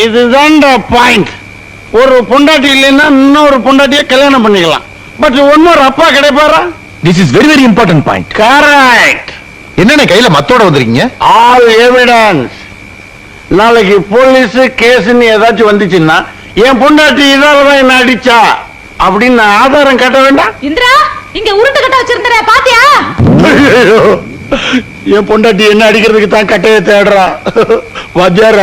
இதுதான்டா பாயிண்ட் ஒரு பொண்டாட்டி இல்லைன்னா இன்னொரு பொண்டாட்டியை கல்யாணம் பண்ணிக்கலாம். பட் ஒன்னொரு அப்பா கிடைப்பாரா? This is very very important point correct என்னென்ன கையில மத்தோட வந்திருக்கீங்க? ஆல் எவிடன்ஸ் நாளைக்கு போலீஸ் கேஸ்ன்னு ஏதாச்சும் வந்துச்சுன்னா என் பொண்டாட்டி இதால தான் என்ன அடிச்சா? அப்படின்னு நான் ஆதாரம் கட்ட வேண்டாம். இந்திரா இங்க உருட்டு கட்ட வச்சிருந்தற பாத்தியா? என் பொண்டாட்டி என்ன அடிக்கிறதுக்கு தான் கட்டையை தேடுறா. வஜார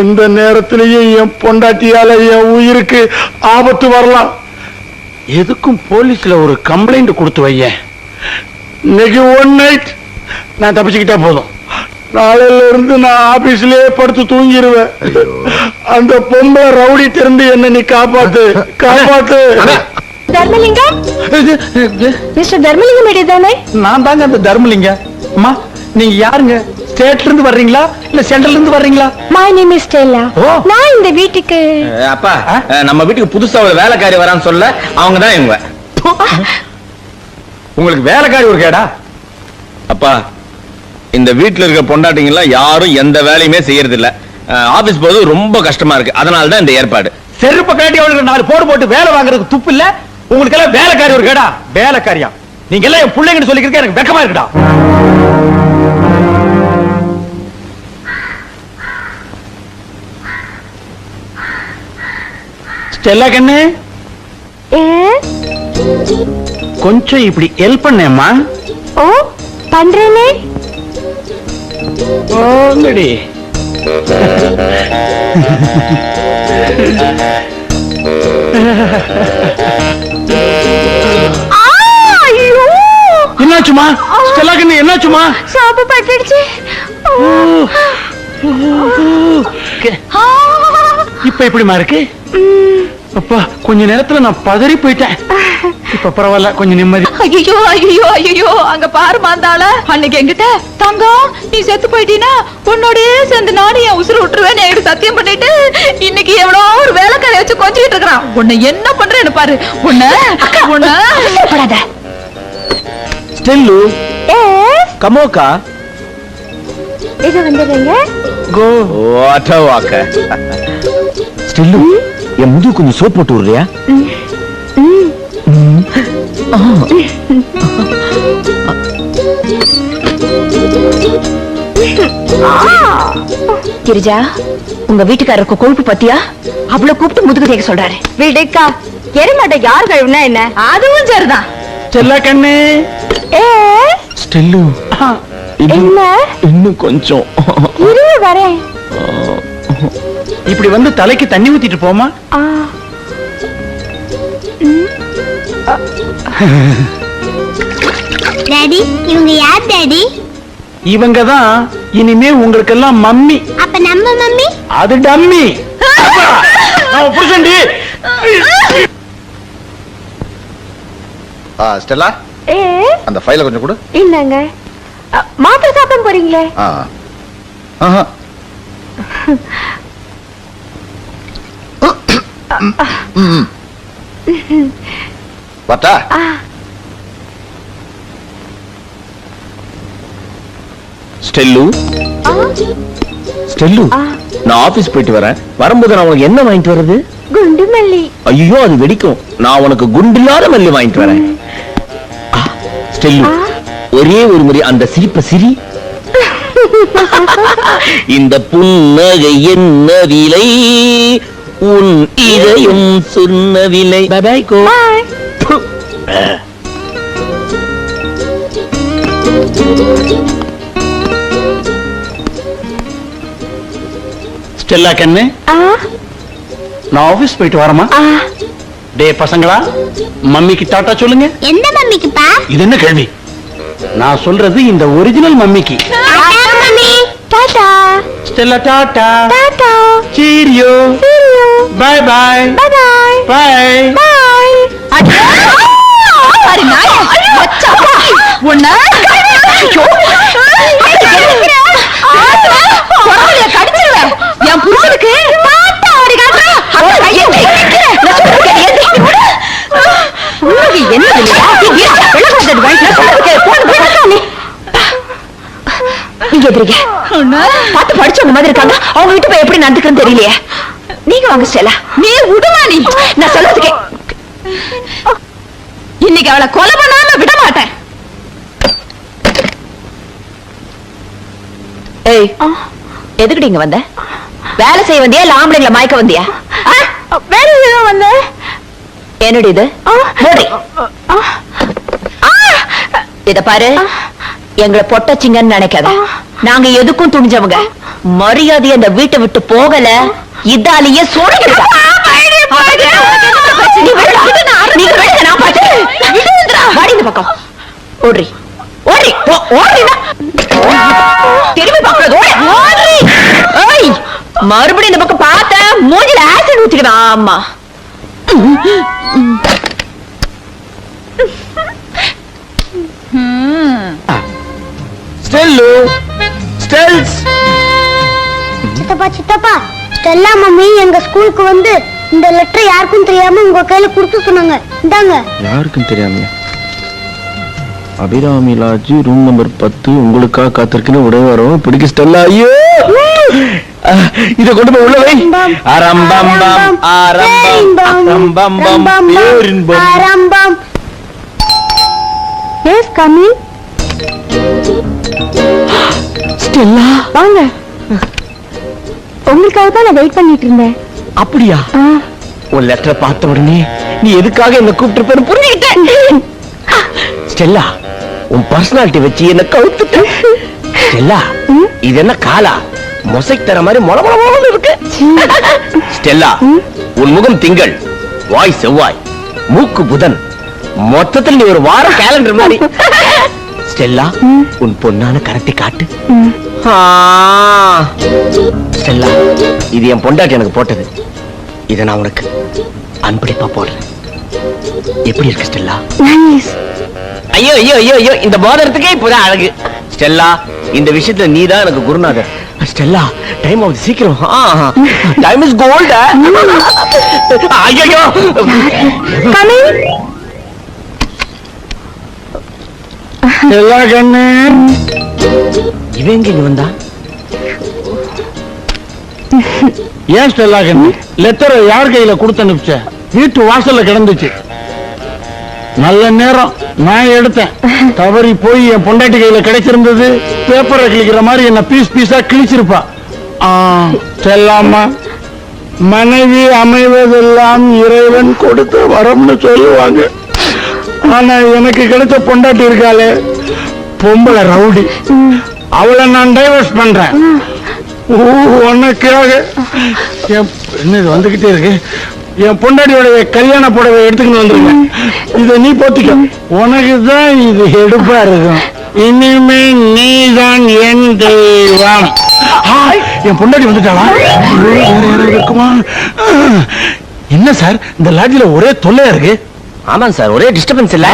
எந்த நேரத்திலையும் என் பொண்டாட்டியால என் உயிருக்கு ஆபத்து வரலாம். எதுக்கும் போலீஸ்ல ஒரு கம்ப்ளைண்ட் கொடுத்து வையேன் இன்னைக்கு ஒன் நைட் நான் தப்பிச்சுக்கிட்டா போதும். நாளையில இருந்து நான் ஆபீஸ்லயே படுத்து தூங்கிடுவேன் அந்த பொம்பளை ரவுடி திறந்து என்ன நீ காப்பாத்து காப்பாத்து. தர்மலிங்கம்? மிஸ்டர் தர்மலிங்கம் தானே நான் தாங்க அந்த தர்மலிங்க அம்மா நீங்க யாருங்க? ஸ்டேட்ல இருந்து வர்றீங்களா? இல்ல சென்ட்ரல்ல இருந்து வர்றீங்களா? My name is Stella oh. நான் இந்த வீட்டுக்கு அப்பா நம்ம வீட்டுக்கு புதுசா ஒரு வேலைக்காரி வரான்னு சொல்ல அவங்க தான் இவங்க உங்களுக்கு வேலைக்காரி ஒரு கேடா? அப்பா இந்த வீட்டுல இருக்க பொண்டாட்டிங்க எல்லாம் யாரும் எந்த வேலையுமே செய்யறது இல்ல ஆபீஸ் போறது ரொம்ப கஷ்டமா இருக்கு. அதனால தான் இந்த ஏற்பாடு. செருப்பு கட்டி அவளுக்கு நாலு போடு போட்டு வேலை வாங்குறதுக்கு துப்பு இல்ல? உங்களுக்கு எல்லாம் வேலைக்காரி ஒரு கேடா? வேலைக்காரியா? நீங்க எல்லாம் என் பிள்ளைங்கன்னு சொல்லிக்கிறதுக்கு எனக்கு வெக்கமா இருக்குடா. ஸ்டெல்லா கண்ணு. கொஞ்சம் இப்படி ஹெல்ப் பண்ணேம்மா. ஓ பண்றேனே. ஐயோ. என்னாச்சுமா ஸ்டெல்லா கண்ணு என்னாச்சுமா சாப்பு பட்டுடுச்சு. இப்ப எப்படிமா இருக்கு? கொஞ்ச நேரத்துல நான் பதறி போயிட்டேன். இப்ப பரவாயில்ல கொஞ்சம் நிம்மதி. ஐயோ ஐயோ ஐயோ அங்க பாரு மாந்தாள. அன்னைக்கு என்கிட்ட தங்கம் நீ செத்து போயிட்டீனா உன்னோடயே சேர்ந்து நானும் என் உசுறு விட்டுருவேன் என்கிட்ட சத்தியம் பண்ணிட்டு இன்னைக்கு எவ்வளோ ஒரு வேலைக்காரை வச்சு கொஞ்சிட்டு இருக்கிறான். உன்னை என்ன பண்றேன்னு பாரு. உன்னை உன்னை. அவசரப்படாத ஸ்டெல்லு கமோக்கா. இது வந்துடுறீங்க கோ. வாக்க ஸ்டெல்லு. என் முதுகு கொஞ்சம் சோப் போட்டு விடுறியா? கிரிஜா உங்க வீட்டுக்காரருக்கு கொழுப்பு பத்தியா? அவ்வளவு கூப்பிட்டு முதுகு தேக்க சொல்றாரு. விடுக்கா. எருமாட்டை யார் கழுவுனா என்ன? அதுவும் சரிதான். ஸ்டெல்லா கண்ணு. எஸ் ஸ்டெல்லு. என்ன? இன்னும் கொஞ்சம். இரு வரேன். இப்படி வந்து தலைக்கு தண்ணி ஊத்திட்டு போமா? டாடி இவங்க யார் டாடி? இவங்க தான் இனிமே உங்களுக்கு எல்லாம் மம்மி. அப்ப நம்ம மம்மி? அது டம்மி. நான் புருஷன்டி. ஆ ஸ்டெல்லா எஸ் அந்த ஃபைலை கொஞ்சம் கொடு. இல்லங்க மாத்திரை சாப்பிட போறீங்களே? ஆ. ஆஹா. ம். வரட்டா ஸ்டெல்லு ஸ்டெல்லு நான் ஆபீஸ் போயிட்டு வரேன். வரும்போது நான் உனக்கு என்ன வாங்கிட்டு வர்றது? குண்டு மல்லி. ஐயோ அது வெடிக்கும். நான் உனக்கு குண்டில்லாத மல்லி வாங்கிட்டு வரேன். ஸ்டெல்லு. ஒரே ஒரு முறை அந்த சிரிப்ப சிரி. இந்த புன்னகை என்ன விலை? உன் இதயம் சொன்ன விலை பாய் கோ ஸ்டெல்லா கண்ணு. ஆ. நான் ஆபீஸ் போயிட்டு வரமா ஆ. டே பசங்களா மம்மிக்கு டாட்டா சொல்லுங்க. எந்த மம்மிக்குப்பா இது என்ன கேள்வி? நான் சொல்றது இந்த original மம்மிக்கு. Tata mummy. Tata Stella tata. Tata cheerio cheerio bye bye bye bye bye bye பாரு நாயே. மச்சான். உன்னை குரவலைய கடிச்சிருவேன். என் புருஷனுக்கு காட்டுறேன். கையை ஏத்தி விடு. உனக்கு என்ன இல்லையா? விளக்காதது வாங்கி நான் சொல்றது கேளு. போன் பண்ணி. இங்க எதிரிங்க பார்த்து படிச்சவங்க மாதிரி இருக்காங்க அவங்க கிட்ட போய் எப்படி நடந்துக்கிறேன்னு தெரியலையே நீங்க வாங்க ஸ்டெல்லா நீ விடுமா நீ? நான் சொல்றதுக்கே இன்னைக்கு அவளை கொலை பண்ணாம விட மாட்டேன். ஏய் எதுக்குடி இங்க வந்த? வேலை செய்ய வந்தியா? இல்ல ஆம்பளைங்களை மயக்க வந்தியா? வேலை செய்ய வந்த. என்னடி இது. இத பாரு. எங்களை பொட்டச்சிங்கன்னு நினைக்காத. நாங்க எதுக்கும் துணிஞ்சவங்க. மரியாதை அந்த வீட்டை விட்டு போகல. இதாலேயே ஓடுறி. ஓடுறி. ஓடுறினா திரும்பி பார்க்கறது ஓடு ஓடுறி. ஏய் மறுபடியும் இந்த பக்கம் பார்த்த மூஞ்சில ஆசிட் ஊத்திடுவேன். ஆமா. ஸ்டெல்லு. ஸ்டெல்ஸ். சித்தப்பா சித்தப்பா. ஸ்டெல்லா மம்மி எங்க ஸ்கூலுக்கு வந்து இந்த லெட்டர் யாருக்கும் தெரியாம உங்க கையில கொடுத்து சொன்னாங்க. இந்தாங்க. யாருக்கும் தெரியாம அபிராமி லாட்ஜ் ரூம் நம்பர் பத்து. உங்களுக்காக காத்திருக்குன்னு உடனே வரும் பிடிக்க ஸ்டெல்லா. ஐயோ! இத கொண்டு போய் உள்ள வை. அரம்பம் பம் அரம்பம் பம் பேரின்பம். ஆரம்பம். Yes coming Stella. வாங்க. உங்களுக்காக தான் நான் வெயிட் பண்ணிட்டு இருந்தேன். அப்படியா? உன் லெட்டரை பார்த்த உடனே நீ எதுக்காக என்ன கூப்பிட்டு புரிஞ்சுக்கிட்டேன் ஸ்டெல்லா உன் பர்சனாலிட்டி வச்சு என்ன கவுத்துட்ட. ஸ்டெல்லா இது என்ன காலா? மொசைக் தர மாதிரி மொள மொள இருக்கு. ஸ்டெல்லா உன் முகம் திங்கள் வாய் செவ்வாய் மூக்கு புதன். மொத்தத்தில் நீ ஒரு வாரம் கேலண்டர் மாதிரி. ஸ்டெல்லா உன் பொண்ணான கரத்தை காட்டு. ஆ. ஸ்டெல்லா இது என் பொண்டாட்டி எனக்கு போட்டது. இதை நான் உனக்கு அன்பளிப்பா போடுறேன். எப்படி இருக்கு ஸ்டெல்லா ஐயோ ஐயோ ஐயோ ஐயோ இந்த மோதிரத்துக்கே இப்பதான் அழகு. ஸ்டெல்லா இந்த விஷயத்துல நீ தான் எனக்கு குருநாதர். ஸ்டெல்லா டைம் ஆகுது சீக்கிரம். டைம் இஸ் கோல்ட் ஐயோ எல்லா கண்ணு. இவன் எங்க இங்க வந்தா? ஏன் ஸ்டெல்லா கண்ணு லெட்டரை யார் கையில கொடுத்து அனுப்பிச்ச? வீட்டு வாசல்ல கிடந்துச்சு. நல்ல நேரம். நான் எடுத்தேன். தவறி போய் என் பொண்டாட்டி கையில கிடைச்சிருந்தது. பேப்பரை கிழிக்கிற மாதிரி என்ன பீஸ் பீஸா கிழிச்சிருப்பா. செல்லாமா மனைவி அமைவதெல்லாம் இறைவன் கொடுத்த வரம்னு சொல்லுவாங்க. ஆனா எனக்கு கிடைச்ச பொண்டாட்டி இருக்காளே. பொம்பளை ரவுடி. அவளை நான் டைவர்ஸ் பண்றேன். உனக்காக. என் என்ன இது வந்துகிட்டே இருக்கு? என் பொண்டாட்டியோட கல்யாண புடவை எடுத்துக்கிட்டு வந்திருக்கேன் இத நீ போத்திக்க. உனக்கு தான் இது எடுப்பா இருக்கும். இனிமே நீதான் என் தெய்வம். என் பொண்டாட்டி வந்துட்டாளா? இருக்குமா என்ன சார் இந்த லாட்ஜில ஒரே தொல்லையா இருக்கு? ஆமாங்க சார் ஒரே டிஸ்டர்பன்ஸ் இல்ல.